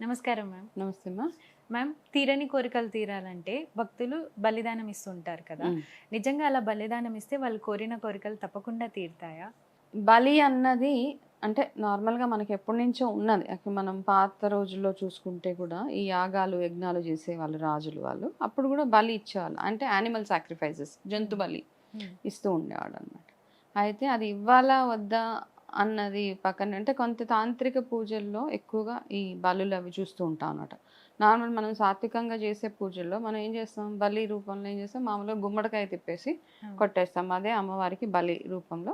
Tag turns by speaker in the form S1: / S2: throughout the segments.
S1: నమస్కారం మ్యామ్.
S2: నమస్తే అమ్మా
S1: మ్యామ్ తీరని కోరికలు తీరాలంటే భక్తులు బలిదానం ఇస్తుంటారు కదా. నిజంగా అలా బలిదానం ఇస్తే వాళ్ళు కోరిన కోరికలు తప్పకుండా తీరుతాయా?
S2: బలి అన్నది అంటే నార్మల్గా మనకి ఎప్పటి నుంచో ఉన్నది. అక్కడ మనం పాత రోజుల్లో చూసుకుంటే కూడా ఈ యాగాలు యజ్ఞాలు చేసే వాళ్ళు రాజులు వాళ్ళు. అప్పుడు కూడా బలి ఇచ్చేవాళ్ళు. అంటే యానిమల్ సాక్రిఫైసెస్ జంతు బలి ఇస్తూ ఉండేవాడు అనమాట అయితే అది ఇవ్వాలా వద్దా అన్నది పక్కన అంటే కొంత తాంత్రిక పూజల్లో ఎక్కువగా ఈ బలులు అవి చూస్తూ ఉంటాం అనమాట నార్మల్ మనం సాత్వికంగా చేసే పూజల్లో మనం ఏం చేస్తాం? బలి రూపంలో ఏం చేస్తాం? మామూలుగా గుమ్మడికాయ తిప్పేసి కొట్టేస్తాం. అదే అమ్మవారికి బలి రూపంలో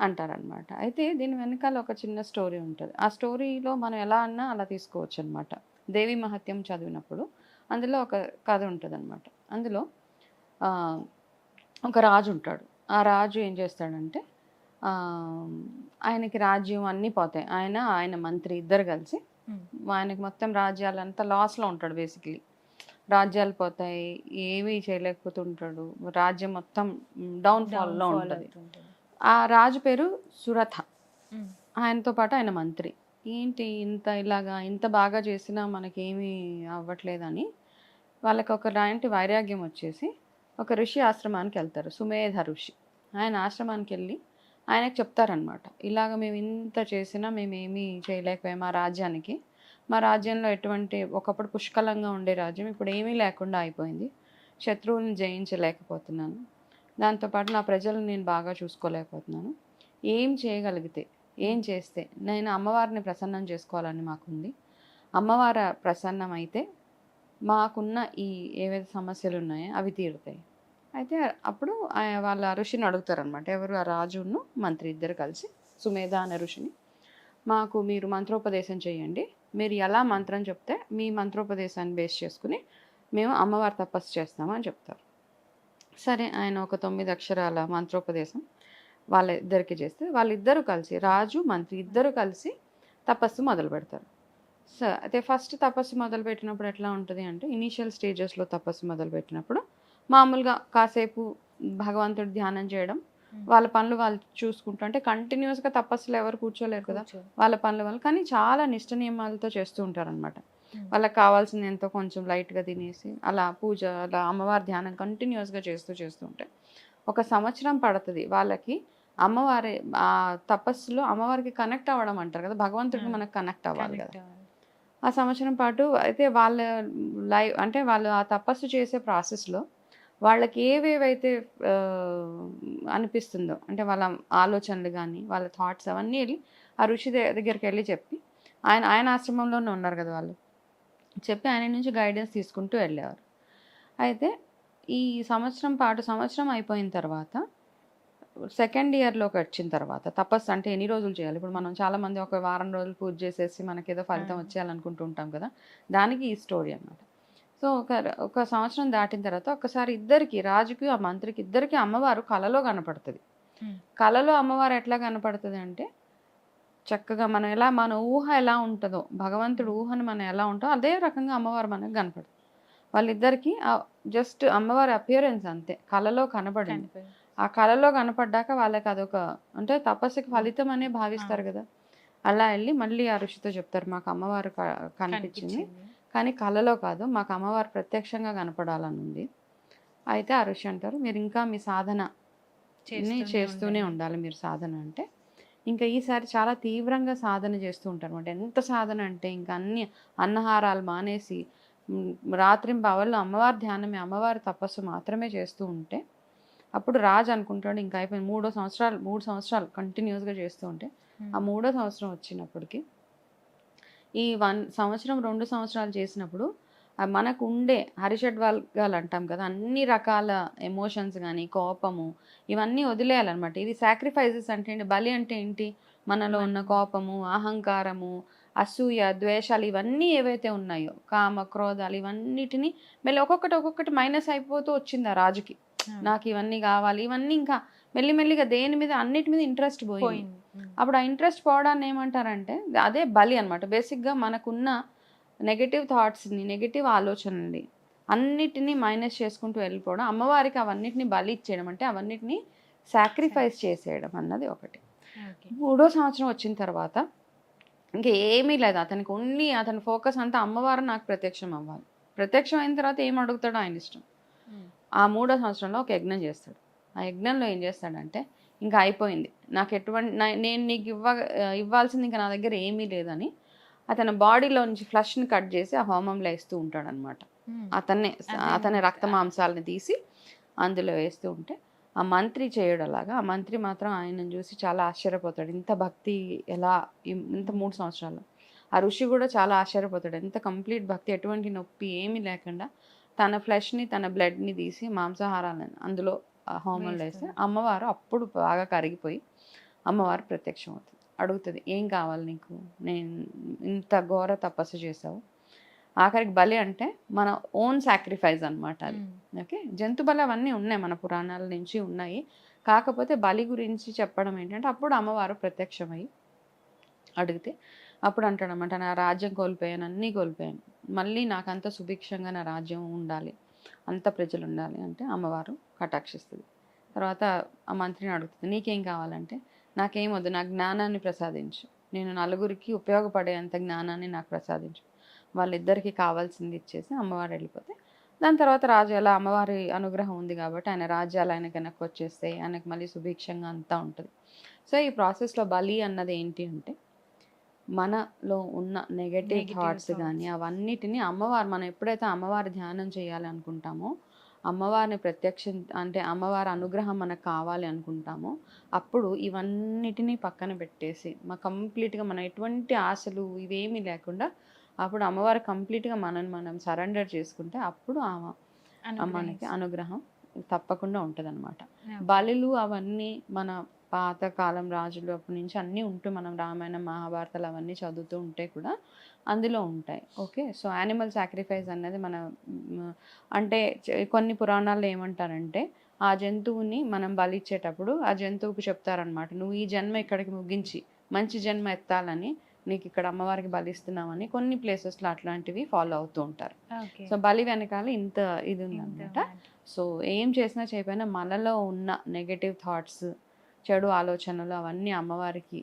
S2: అంటారనమాట అయితే దీని వెనకాల ఒక చిన్న స్టోరీ ఉంటుంది. ఆ స్టోరీలో మనం ఎలా అన్నా అలా తీసుకోవచ్చు అనమాట దేవి మహత్యం చదివినప్పుడు అందులో ఒక కథ ఉంటుంది అనమాట అందులో ఒక రాజు ఉంటాడు. ఆ రాజు ఏం చేస్తాడంటే ఆయనకి రాజ్యం అన్నీ పోతాయి. ఆయన ఆయన మంత్రి ఇద్దరు కలిసి ఆయనకి మొత్తం రాజ్యాలంతా లాస్లో ఉంటాడు బేసిక్లీ రాజ్యాలు పోతాయి ఏమీ చేయలేకపోతుంటాడు. రాజ్యం మొత్తం డౌన్ఫాల్లో ఉంటుంది. ఆ రాజు పేరు సురథ. ఆయనతో పాటు ఆయన మంత్రి. ఏంటి ఇంత ఇలాగా ఇంత బాగా చేసినా మనకేమీ అవ్వట్లేదని వాళ్ళకి ఒక లాంటి వైరాగ్యం వచ్చేసి ఒక ఋషి ఆశ్రమానికి వెళ్తారు సుమేధ ఋషి. ఆయన ఆశ్రమానికి వెళ్ళి ఆయనకు చెప్తారనమాట ఇలాగ మేము ఇంత చేసినా మేమేమీ చేయలేకపోయాం మా రాజ్యానికి. మా రాజ్యంలో ఎటువంటి ఒకప్పుడు పుష్కలంగా ఉండే రాజ్యం ఇప్పుడు ఏమీ లేకుండా అయిపోయింది. శత్రువులను జయించలేకపోతున్నాను. దాంతోపాటు నా ప్రజలను నేను బాగా చూసుకోలేకపోతున్నాను. ఏం చేయగలిగితే ఏం చేస్తే నేను అమ్మవారిని ప్రసన్నం చేసుకోవాలని మాకుంది. అమ్మవారి ప్రసన్నం అయితే మాకున్న ఈ ఏవైతే సమస్యలు ఉన్నాయో అవి తీరుతాయి. అయితే అప్పుడు వాళ్ళ ఋషిని అడుగుతారనమాట ఎవరు? ఆ రాజును మంత్రి ఇద్దరు కలిసి సుమేధ అనే ఋషిని. మాకు మీరు మంత్రోపదేశం చేయండి మీరు ఎలా మంత్రం చెప్తే మీ మంత్రోపదేశాన్ని బేస్ చేసుకుని మేము అమ్మవారి తపస్సు చేస్తామని చెప్తారు. సరే ఆయన ఒక తొమ్మిది అక్షరాల మంత్రోపదేశం వాళ్ళ ఇద్దరికి చేస్తే వాళ్ళిద్దరూ కలిసి రాజు మంత్రి ఇద్దరు కలిసి తపస్సు మొదలు పెడతారు. సో అయితే ఫస్ట్ తపస్సు మొదలు పెట్టినప్పుడు ఎట్లా ఉంటుంది అంటే ఇనీషియల్ స్టేజెస్లో తపస్సు మొదలు పెట్టినప్పుడు మామూలుగా కాసేపు భగవంతుడి ధ్యానం చేయడం వాళ్ళ పనులు వాళ్ళు చూసుకుంటూ అంటే కంటిన్యూస్గా తపస్సులు ఎవరు కూర్చోలేరు కదా వాళ్ళ పనుల వల్ల కానీ చాలా నిష్ట నియమాలతో చేస్తూ ఉంటారనమాట వాళ్ళకి కావాల్సింది ఎంతో కొంచెం లైట్గా తినేసి అలా పూజ అలా అమ్మవారి ధ్యానం కంటిన్యూస్గా చేస్తూ చేస్తూ ఉంటే. ఒక సంవత్సరం పడుతుంది వాళ్ళకి అమ్మవారి ఆ తపస్సులో అమ్మవారికి కనెక్ట్ అవ్వడం అంటారు కదా భగవంతుడికి. మనకు కనెక్ట్ అవ్వాలి కదా. ఆ సంవత్సరం పాటు అయితే వాళ్ళ లైవ్ అంటే వాళ్ళు ఆ తపస్సు చేసే ప్రాసెస్లో వాళ్ళకి ఏవేవైతే అనిపిస్తుందో అంటే వాళ్ళ ఆలోచనలు కానీ వాళ్ళ థాట్స్ అవన్నీ వెళ్ళి ఆ ఋషి దగ్గరికి వెళ్ళి చెప్పి ఆయన ఆయన ఆశ్రమంలోనే ఉన్నారు కదా వాళ్ళు. చెప్పి ఆయన నుంచి గైడెన్స్ తీసుకుంటూ వెళ్ళేవారు. అయితే ఈ సంవత్సరం పాటు సంవత్సరం అయిపోయిన తర్వాత సెకండ్ ఇయర్లోకి వచ్చిన తర్వాత తపస్సు అంటే ఎన్ని రోజులు చేయాలి? ఇప్పుడు మనం చాలా మంది ఒక వారం రోజులు పూజ చేసేసి మనకి ఏదో ఫలితం. వచ్చేయాలనుకుంటూ ఉంటాం కదా దానికి ఈ స్టోరీ అన్నమాట. సో ఒక ఒక సంవత్సరం దాటిన తర్వాత ఒకసారి ఇద్దరికి రాజుకి ఆ మంత్రికి ఇద్దరికి అమ్మవారు కలలో కనపడుతుంది. కలలో అమ్మవారు ఎట్లా కనపడుతుంది అంటే చక్కగా మనం ఎలా మన ఊహ ఎలా ఉంటుందో భగవంతుడు ఊహను మనం ఎలా ఉంటుందో అదే రకంగా అమ్మవారు మనకు కనపడుతుంది. వాళ్ళిద్దరికి జస్ట్ అమ్మవారి అపియరెన్స్ అంతే కలలో కనపడింది ఆ కళలో కనపడ్డాక వాళ్ళకి అదొక అంటే తపస్సుకి ఫలితం అనే భావిస్తారు కదా. అలా వెళ్ళి మళ్ళీ ఆ ఋషితో చెప్తారు మాకు అమ్మవారు కనిపించింది. కానీ కళలో కాదు మాకు అమ్మవారు ప్రత్యక్షంగా కనపడాలని ఉంది అయితే ఆ ఋషి అంటారు మీరు ఇంకా మీ సాధన చేస్తూనే ఉండాలి మీరు సాధన అంటే. ఇంకా ఈసారి చాలా తీవ్రంగా సాధన చేస్తూ ఉంటారు అనమాట ఎంత సాధన అంటే ఇంకా అన్ని అన్నహారాలు మానేసి మ్, రాత్రి పవళ్ళు అమ్మవారి ధ్యానమే అమ్మవారి తపస్సు మాత్రమే చేస్తూ ఉంటే అప్పుడు రాజు అనుకుంటాడు ఇంకా అయిపోయింది మూడో సంవత్సరాలు మూడు సంవత్సరాలు కంటిన్యూస్గా చేస్తూ ఉంటే ఆ మూడో సంవత్సరం వచ్చినప్పటికి ఈ వన్ సంవత్సరం రెండు సంవత్సరాలు చేసినప్పుడు మనకు ఉండే హరిషడ్ వర్గాలు అంటాం కదా అన్ని రకాల ఎమోషన్స్ కానీ కోపము ఇవన్నీ వదిలేయాలన్నమాట. ఇది సాక్రిఫైసెస్ అంటే ఏంటి? బలి అంటే ఏంటి? మనలో ఉన్న కోపము అహంకారము అసూయ ద్వేషాలు ఇవన్నీ ఏవైతే ఉన్నాయో కామ క్రోధాలు ఇవన్నిటిని మళ్ళీ ఒక్కొక్కటి ఒక్కొక్కటి మైనస్ అయిపోతూ వచ్చింది ఆ రాజుకి. నాకు ఇవన్నీ కావాలి ఇవన్నీ ఇంకా మెల్లిమెల్లిగా దేని మీద అన్నిటి మీద ఇంట్రెస్ట్ పోయింది. అప్పుడు ఆ ఇంట్రెస్ట్ పోవడాన్ని ఏమంటారంటే అదే బలి అనమాట బేసిక్గా మనకున్న నెగటివ్ థాట్స్ని నెగటివ్ ఆలోచనల్ని అన్నిటినీ మైనస్ చేసుకుంటూ వెళ్ళిపోవడం అమ్మవారికి అవన్నిటిని బలి ఇచ్చేయడం అంటే అవన్నిటిని సాక్రిఫైస్ చేసేయడం అన్నది ఒకటి. మూడో సంవత్సరం వచ్చిన తర్వాత ఇంకా ఏమీ లేదు. అతనికి ఓన్లీ అతని ఫోకస్ అంతా అమ్మవారు నాకు ప్రత్యక్షం అవ్వాలి. ప్రత్యక్షం అయిన తర్వాత ఏం అడుగుతాడో ఆయన ఇష్టం. ఆ మూడో సంవత్సరంలో ఒక యజ్ఞం చేస్తాడు. ఆ యజ్ఞంలో ఏం చేస్తాడంటే ఇంకా అయిపోయింది. నాకు ఎటువంటి నేను నీకు ఇవ్వ ఇవ్వాల్సింది ఇంకా నా దగ్గర ఏమీ లేదని అతని బాడీలో నుంచి ఫ్లష్ని కట్ చేసి ఆ హోమంలో వేస్తూ ఉంటాడనమాట. అతన్నే
S1: అదే
S2: అతని. రక్త మాంసాలని తీసి అందులో వేస్తూ ఉంటే ఆ మంత్రి చేయడం అలాగా ఆ మంత్రి మాత్రం ఆయనను చూసి చాలా ఆశ్చర్యపోతాడు. ఇంత భక్తి ఎలా ఇంత మూడు సంవత్సరాలు. ఆ ఋషి కూడా చాలా ఆశ్చర్యపోతాడు. ఎంత కంప్లీట్ భక్తి ఎటువంటి నొప్పి ఏమీ లేకుండా తన ఫ్లెష్ని తన బ్లడ్ని తీసి మాంసాహారాలను అందులో హోమంలో వేస్తే. అమ్మవారు అప్పుడు బాగా కరిగిపోయి అమ్మవారు ప్రత్యక్షం అవుతుంది అడుగుతుంది ఏం కావాలి నీకు? నేను ఇంత ఘోర తపస్సు చేసావు ఆఖరికి బలి అంటే మన ఓన్ సాక్రిఫైస్ అన్నమాట అది. ఓకే? జంతు బలి అవన్నీ ఉన్నాయి మన పురాణాల నుంచి ఉన్నాయి. కాకపోతే బలి గురించి చెప్పడం ఏంటంటే అప్పుడు అమ్మవారు ప్రత్యక్షమై అడిగితే అప్పుడు అంటాడనమాట నా రాజ్యం కోల్పోయాను అన్నీ కోల్పోయాను. మళ్ళీ నాకు అంత సుభిక్షంగా నా రాజ్యం ఉండాలి. అంత ప్రజలు ఉండాలి అంటే అమ్మవారు కటాక్షిస్తుంది. తర్వాత ఆ మంత్రిని అడుగుతుంది నీకేం కావాలంటే నాకేం వద్దు నా జ్ఞానాన్ని ప్రసాదించు. నేను నలుగురికి ఉపయోగపడేంత జ్ఞానాన్ని నాకు ప్రసాదించు. వాళ్ళిద్దరికి కావాల్సింది ఇచ్చేసి అమ్మవారు వెళ్ళిపోతే దాని తర్వాత రాజు ఎలా అమ్మవారి అనుగ్రహం ఉంది కాబట్టి ఆయన రాజ్యాలు ఆయన వెనక్కి వచ్చేస్తాయి ఆయనకు మళ్ళీ సుభిక్షంగా అంతా ఉంటుంది. సో ఈ ప్రాసెస్లో బలి అన్నది ఏంటి అంటే మనలో ఉన్న నెగటివ్ థాట్స్. కానీ అవన్నిటిని అమ్మవారు మనం ఎప్పుడైతే అమ్మవారి ధ్యానం చేయాలి అనుకుంటామో అమ్మవారిని ప్రత్యక్ష అంటే అమ్మవారి అనుగ్రహం మనకు కావాలి అనుకుంటామో అప్పుడు ఇవన్నిటిని పక్కన పెట్టేసి మా కంప్లీట్గా మనం ఎటువంటి ఆశలు ఇవేమీ లేకుండా అప్పుడు అమ్మవారు కంప్లీట్గా మనని మనం సరెండర్ చేసుకుంటే అప్పుడు ఆమె మనకి అనుగ్రహం తప్పకుండా ఉంటుంది బలులు అవన్నీ మన పాతకాలం రాజులు అప్పటి నుంచి అన్నీ ఉంటూ మనం రామాయణం మహాభారతాలు అవన్నీ చదువుతూ ఉంటే కూడా అందులో ఉంటాయి. ఓకే? సో యానిమల్ సాక్రిఫైస్ అన్నది మన అంటే కొన్ని పురాణాల్లో ఏమంటారంటే ఆ జంతువుని మనం బలిచ్చేటప్పుడు ఆ జంతువుకి చెప్తారనమాట నువ్వు ఈ జన్మ ఇక్కడికి ముగించి మంచి జన్మ ఎత్తాలని నీకు ఇక్కడ అమ్మవారికి బలిస్తున్నామని కొన్ని ప్లేసెస్లో అట్లాంటివి ఫాలో అవుతూ ఉంటారు. సో బలి వెనకాల ఇంత ఇది ఉందన్నమాట. సో ఏం చేసినా చేయకపోయినా మనలో ఉన్న నెగటివ్ థాట్స్ చెడు ఆలోచనలు అవన్నీ అమ్మవారికి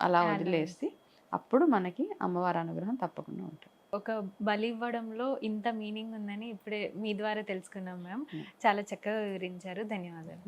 S2: అలా. వదిలేసి అప్పుడు మనకి అమ్మవారి అనుగ్రహం తప్పకుండా ఉంటుంది
S1: ఒక బలి ఇవ్వడంలో ఇంత మీనింగ్ ఉందని ఇప్పుడే మీ ద్వారా తెలుసుకున్నాం మ్యామ్. చాలా చక్కగా వివరించారు ధన్యవాదాలు